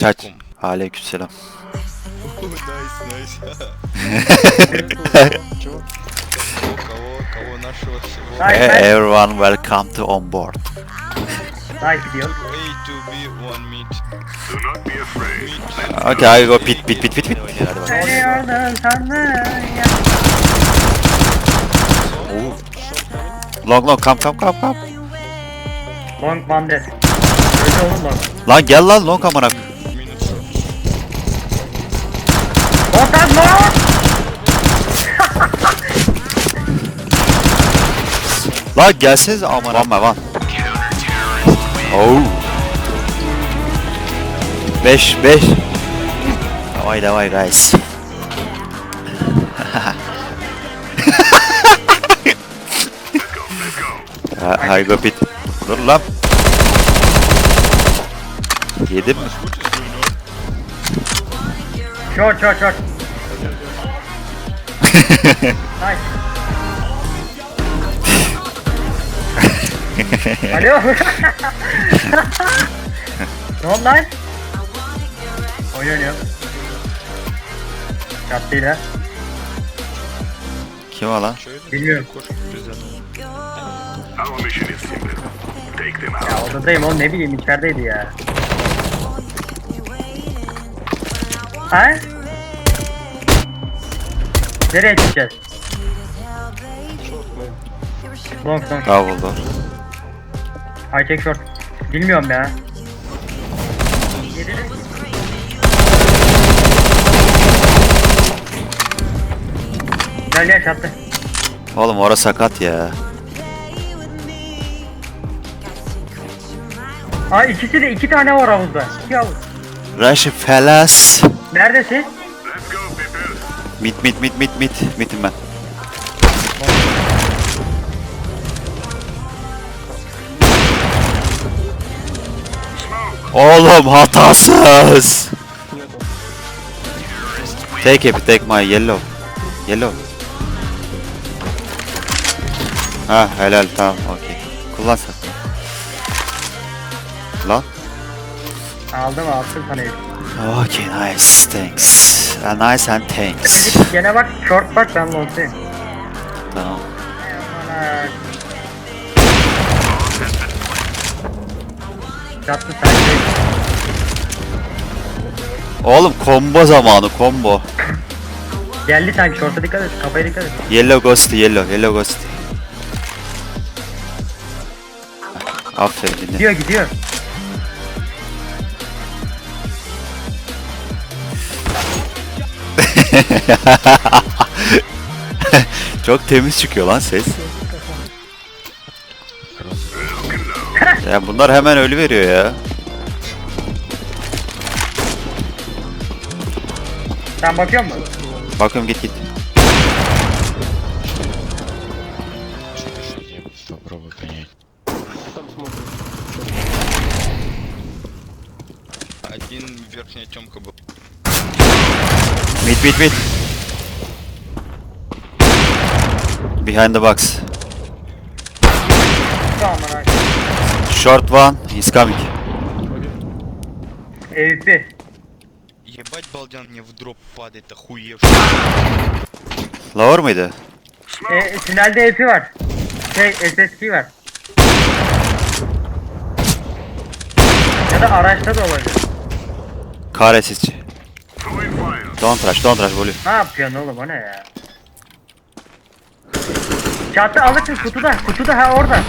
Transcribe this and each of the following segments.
Çaç. Aleykümselam. Найс, найс. Кого, кого нашего всего? Hayır Hey, ben everyone welcome to on board. Nice gidiyor. A to B, one mid. Okay, I go pit pit pit pit pit. Hadi bakalım. Ölüyordun sandım ya. Long long come come come come. Long bandet. Öldü oğlum long. Lan gel lan long amına. Minus Lan gelseniz amına. One by one. Oh. 5 5. Davay davay guys. Ha, I go pit. Dur lan. Yedim mi? Short short short. Alo. ne oldu lan? Oyun oynuyor. Çattıyla. Kim o lan? Bilmiyorum. Ya odadayım oğlum ne bileyim içerideydi ya. Ha? Nereye gideceğiz? Long long. Davuldu. High tech short. Bilmiyorum ya. Gel gel çattı. Oğlum orası sakat ya. Aa ikisi de iki tane var havuzda. İki havuz. Rush fellas. Neredesin? Mit mit mit mit mit. Mitim ben. Oğlum hatasız. Take it, take my yellow. Yellow. Ha helal tamam okey. Kullan sen. Lan. Aldım sana yük. Okay nice thanks. Uh, nice and thanks. Gene bak short bak ben long'dayım. Tamam. Çattı sen de. Oğlum combo zamanı combo. Geldi sanki short'a dikkat et kafaya dikkat et. Yellow ghost yellow yellow ghost. Aferin dinle. Gidiyor gidiyor. Çok temiz çıkıyor lan ses. ya bunlar hemen ölü veriyor ya. Sen bakıyor musun? Bakıyorum git git. Попробуй понять. Один верхняя темка был. Mid mid mid. Behind the box. Tamam lan. Short one, he's coming. AWP. Ебать, балдян мне в дроп падает, охуевший. Lower mıydı? E, tünelde AWP var. Şey SSG var. Ya da araçta da olabilir. Karesizci. Don't rush, don't rush volü. Ne yapıyorsun oğlum o ne ya? Çatı alırsın kutuda. Kutuda ha orada.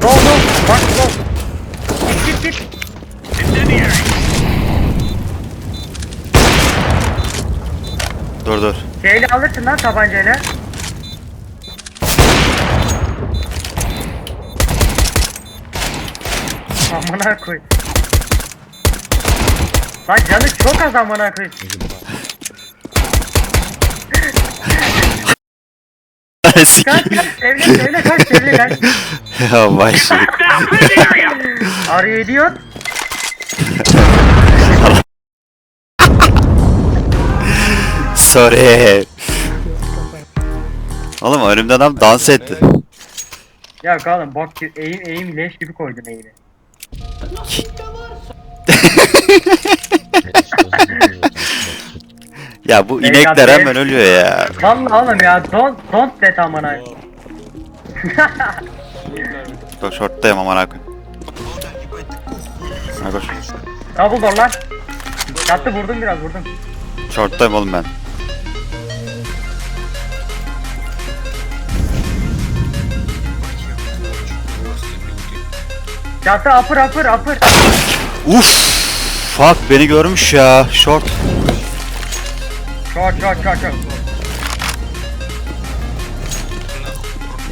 Go go. Bak go. Git git git. Dur dur. Şeyle alırsın lan tabancayla. Amına koy. Lan canı çok az amına koy. Kaç kaç evle evle kaç evle kaç. ya vay şey. Arıyor ediyor. Sorry. Oğlum önümde adam dans etti. Ya bok gibi eğim eğim leş gibi koydun eğimi. Ya bu inekler hemen ölüyor ya. Vallahi oğlum ya don't don't let amına. Bak shorttayım aman akın. Ha koş. Double door lan. Yattı vurdum biraz vurdum. Shorttayım oğlum ben. Yattı upper upper upper. Uf! Fuck beni görmüş ya. Short. Short short short short.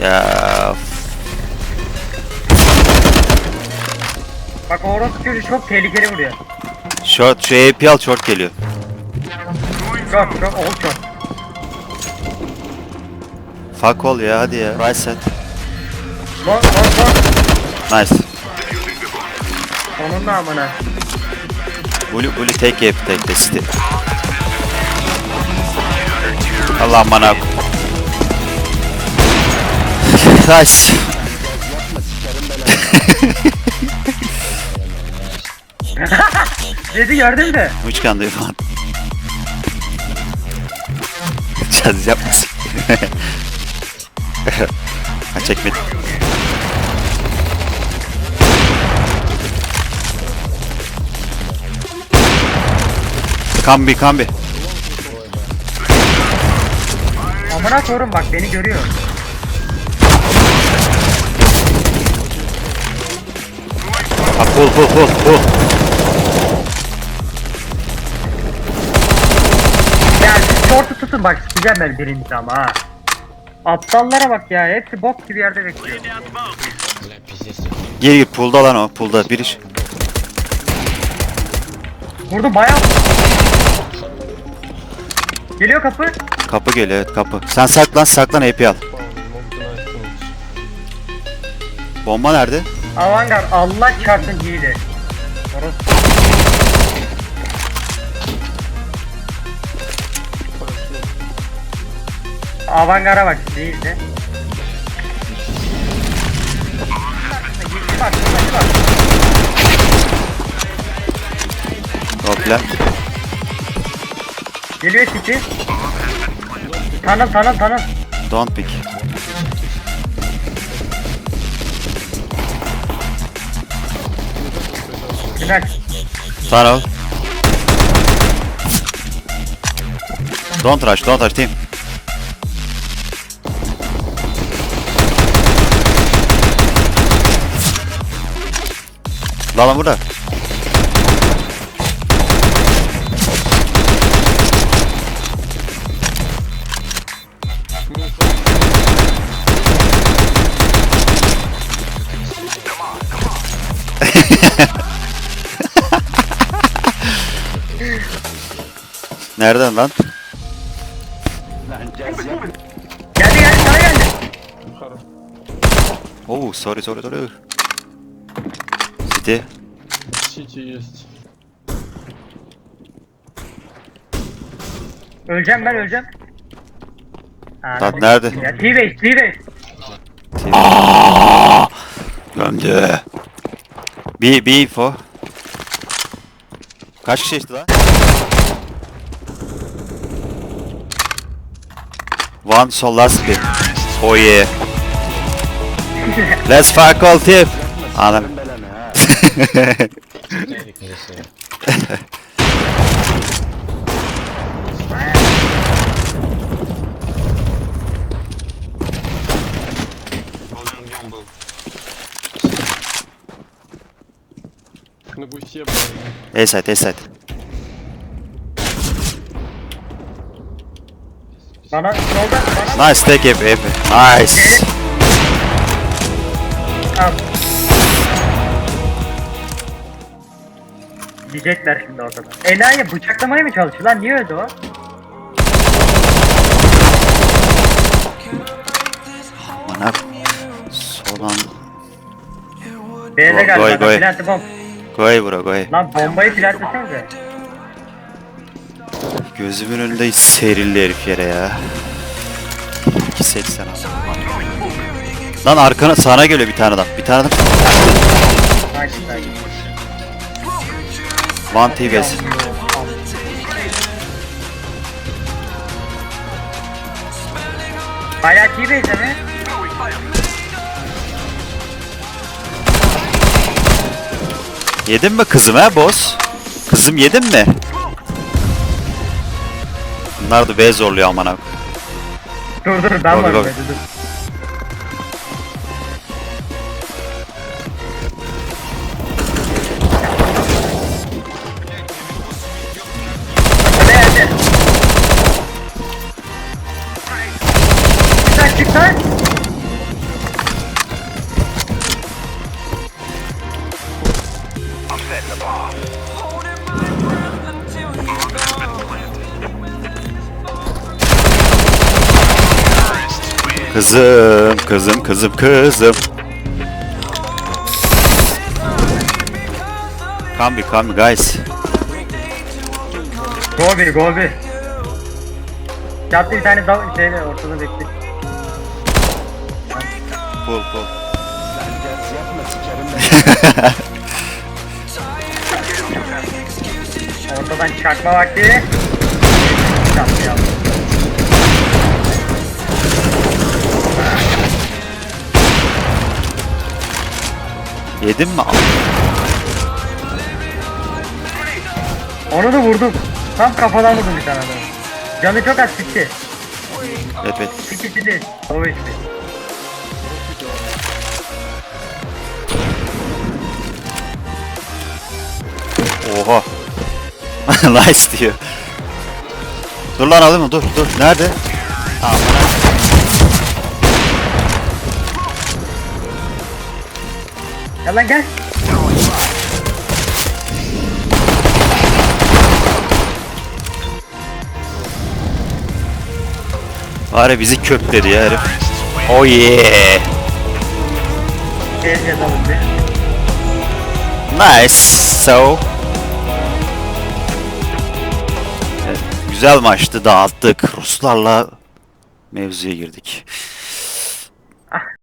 Ya Bak o orospu çocuğu çok tehlikeli vuruyor. short şu AP al short geliyor. Short short old short. Fuck ol ya hadi ya. Right set. Long long long. Nice. Sonunda amına. Blue blue take AP take de city. Allah bana. nice. Dedi gördün mü? Can do falan. Caz yapmasın. ha çekmedim. Kambi kambi. Amına koyarım bak beni görüyor. Ha pull pull pull pull. Ya short'u tutun bak sikeceğim ben birincisi ama ha. Aptallara bak ya hepsi bok gibi yerde bekliyor. Gir gir pullda lan o pullda bir iş. Vurdu bayağı. Geliyor kapı. Kapı geliyor evet kapı. Sen saklan saklan AP al. Bomba nerede? Avantgar Allah çarpsın iyiydi. Orası. Avantgar'a bak değildi. Bak, bak, bak. Hopla. Geliyor City. Tanıl tanıl tanıl. Don't pick. Güzel. Tunnel. Don't rush, don't rush team. Lan lan burada. Nereden lan? Geldi geldi sana geldi. Oh, sorry, sorry, sorry. City. City есть. Öleceğim ben öleceğim. Ha, Lan nerede? Ya T-Base T-Base. Gömdü. Bir, bir info. Kaç kişi geçti lan? One sol last bir. Oh yeah. Let's fuck all team. Anam. gonna push here, bro. A side, A side. Bana solda bana Nice, take AP, AP. Nice. Abi. Şimdi ortada. Ela'yı bıçaklamaya mı çalışıyor lan? Niye öldü o? Bana solan. B'de galiba. goy, bomb. Goy bro goy. Lan bombayı plantlesenize. Gözümün önünde serildi herif yere ya. 2.80 abi. Lan arkana sana geliyor bir tane adam. Bir tane adam. One T-base. Hala T-Base'e mi? Yedin mi kızım ha boss? Kızım yedin mi? Bunlar da B zorluyor amına. Dur dur ben Tabii, varım. Dur, Kızım, kızım, kızım, kızım. Come be, come guys. Go bir go bir. Yaptı bir tane dal şeyle ortada bekle. Pull, pull. Ortadan çakma vakti. Çaktı ya. Yedin mi? Onu da vurdum. Tam kafadan vurdum bir tane adamı. Canı çok az çıktı. Evet, evet. İkisi değil. O işte. Oha. nice diyor. Dur lan alayım mı? Dur, dur. Nerede? Gel lan gel. Ya bizi kökledi ya herif. Oh yeah. Nice. So. Evet, güzel maçtı. Dağıttık. Ruslarla mevzuya girdik.